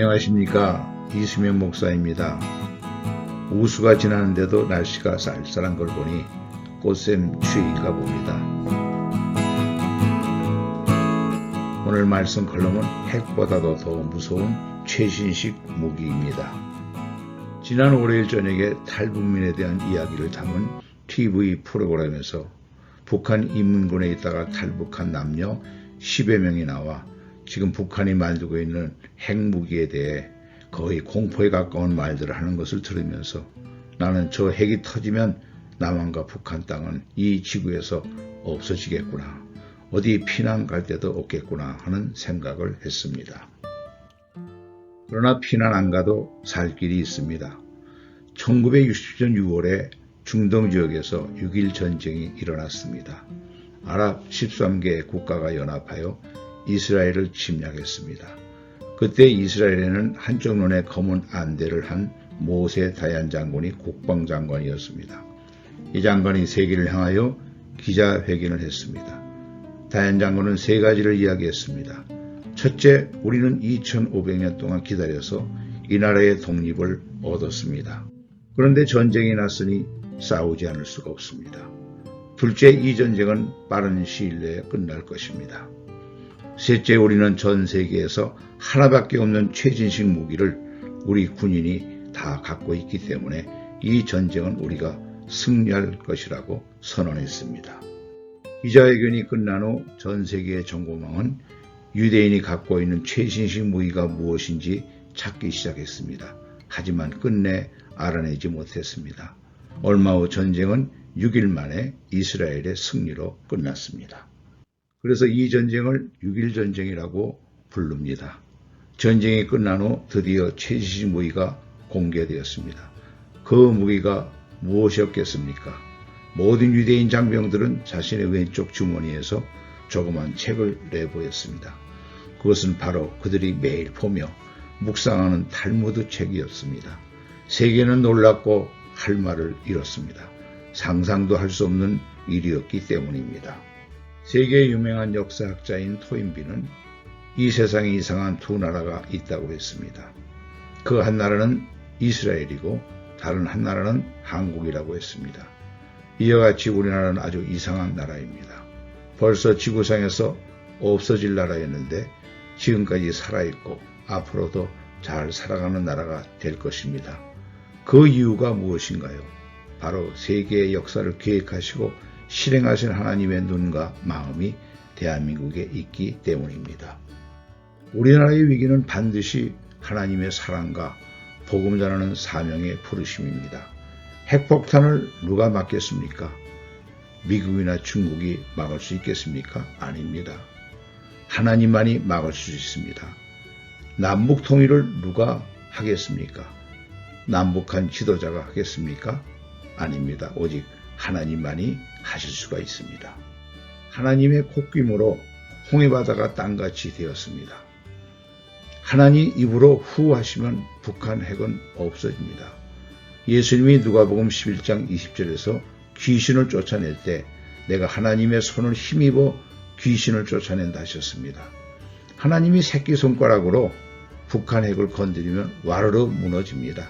안녕하십니까 이수명 목사입니다. 우수가 지나는데도 날씨가 쌀쌀한 걸 보니 꽃샘 추위인가 봅니다. 오늘 말씀 걸음은 핵보다도 더 무서운 최신식 무기입니다. 지난 월요일 저녁에 탈북민에 대한 이야기를 담은 TV 프로그램에서 북한 인민군에 있다가 탈북한 남녀 10여 명이 나와 지금 북한이 만들고 있는 핵무기에 대해 거의 공포에 가까운 말들을 하는 것을 들으면서 나는 저 핵이 터지면 남한과 북한 땅은 이 지구에서 없어지겠구나. 어디 피난 갈 데도 없겠구나 하는 생각을 했습니다. 그러나 피난 안 가도 살 길이 있습니다. 1960년 6월에 중동 지역에서 6.1 전쟁이 일어났습니다. 아랍 13개 국가가 연합하여 이스라엘을 침략했습니다. 그때 이스라엘에는 한쪽 눈에 검은 안대를 한 모세 다얀 장군이 국방장관이었습니다. 이 장관이 세계를 향하여 기자회견을 했습니다. 다얀 장군은 세 가지를 이야기했습니다. 첫째, 우리는 2500년 동안 기다려서 이 나라의 독립을 얻었습니다. 그런데 전쟁이 났으니 싸우지 않을 수가 없습니다. 둘째, 이 전쟁은 빠른 시일 내에 끝날 것입니다. 셋째, 우리는 전 세계에서 하나밖에 없는 최진식 무기를 우리 군인이 다 갖고 있기 때문에 이 전쟁은 우리가 승리할 것이라고 선언했습니다. 기자회견이 끝난 후 전 세계의 정보망은 유대인이 갖고 있는 최신식 무기가 무엇인지 찾기 시작했습니다. 하지만 끝내 알아내지 못했습니다. 얼마 후 전쟁은 6일 만에 이스라엘의 승리로 끝났습니다. 그래서 이 전쟁을 6.1 전쟁이라고 부릅니다. 전쟁이 끝난 후 드디어 최신식 무기가 공개되었습니다. 그 무기가 무엇이었겠습니까? 모든 유대인 장병들은 자신의 왼쪽 주머니에서 조그만 책을 내보였습니다. 그것은 바로 그들이 매일 보며 묵상하는 탈무드 책이었습니다. 세계는 놀랍고 할 말을 잃었습니다. 상상도 할 수 없는 일이었기 때문입니다. 세계 유명한 역사학자인 토인비는 이 세상에 이상한 두 나라가 있다고 했습니다. 그 한 나라는 이스라엘이고 다른 한 나라는 한국이라고 했습니다. 이와 같이 우리나라는 아주 이상한 나라입니다. 벌써 지구상에서 없어질 나라였는데 지금까지 살아있고 앞으로도 잘 살아가는 나라가 될 것입니다. 그 이유가 무엇인가요? 바로 세계의 역사를 계획하시고 실행하신 하나님의 눈과 마음이 대한민국에 있기 때문입니다. 우리나라의 위기는 반드시 하나님의 사랑과 복음 전하는 사명의 부르심입니다. 핵폭탄을 누가 막겠습니까? 미국이나 중국이 막을 수 있겠습니까? 아닙니다. 하나님만이 막을 수 있습니다. 남북 통일을 누가 하겠습니까? 남북한 지도자가 하겠습니까? 아닙니다. 오직 하나님만이 하실 수가 있습니다. 하나님의 콧김으로 홍해바다가 땅같이 되었습니다. 하나님 입으로 후 하시면 북한 핵은 없어집니다. 예수님이 누가복음 11장 20절에서 귀신을 쫓아낼 때 내가 하나님의 손을 힘입어 귀신을 쫓아낸다 하셨습니다. 하나님이 새끼손가락으로 북한 핵을 건드리면 와르르 무너집니다.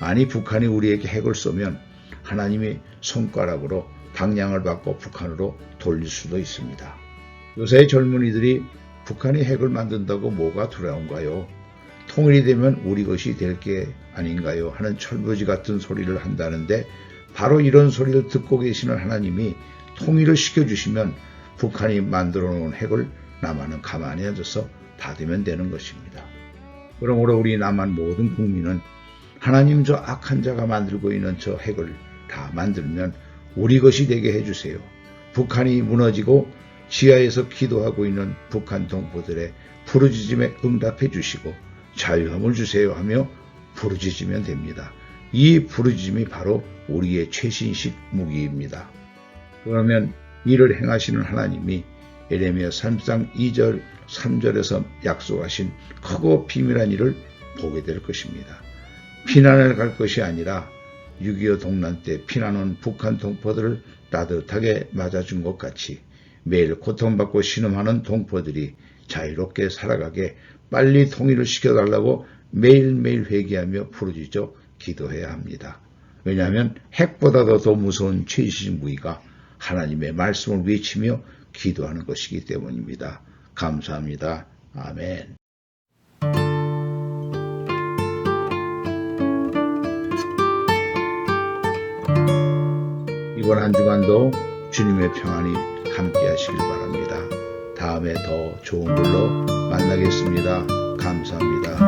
아니 북한이 우리에게 핵을 쏘면 하나님의 손가락으로 방향을 바꿔 북한으로 돌릴 수도 있습니다. 요새 젊은이들이 북한이 핵을 만든다고 뭐가 두려운가요? 통일이 되면 우리 것이 될 게 아닌가요? 하는 철부지 같은 소리를 한다는데 바로 이런 소리를 듣고 계시는 하나님이 통일을 시켜주시면 북한이 만들어 놓은 핵을 남한은 가만히 앉아서 받으면 되는 것입니다. 그러므로 우리 남한 모든 국민은 하나님 저 악한 자가 만들고 있는 저 핵을 다 만들면 우리 것이 되게 해주세요. 북한이 무너지고 지하에서 기도하고 있는 북한 동포들의 부르짖음에 응답해 주시고 자유함을 주세요 하며 부르짖으면 됩니다. 이 부르짖음이 바로 우리의 최신식 무기입니다. 그러면 이를 행하시는 하나님이 에레미야 3장 2절 3절에서 약속하신 크고 비밀한 일을 보게 될 것입니다. 피난을 갈 것이 아니라 6.25 동란 때 피난온 북한 동포들을 따뜻하게 맞아준 것 같이 매일 고통받고 신음하는 동포들이 자유롭게 살아가게 빨리 통일을 시켜달라고 매일매일 회개하며 부르짖어 기도해야 합니다. 왜냐하면 핵보다도 더 무서운 최신 무기가 하나님의 말씀을 외치며 기도하는 것이기 때문입니다. 감사합니다. 아멘. 이번 한 주간도 주님의 평안이 함께 하시길 바랍니다. 다음에 더 좋은 걸로 만나겠습니다. 감사합니다.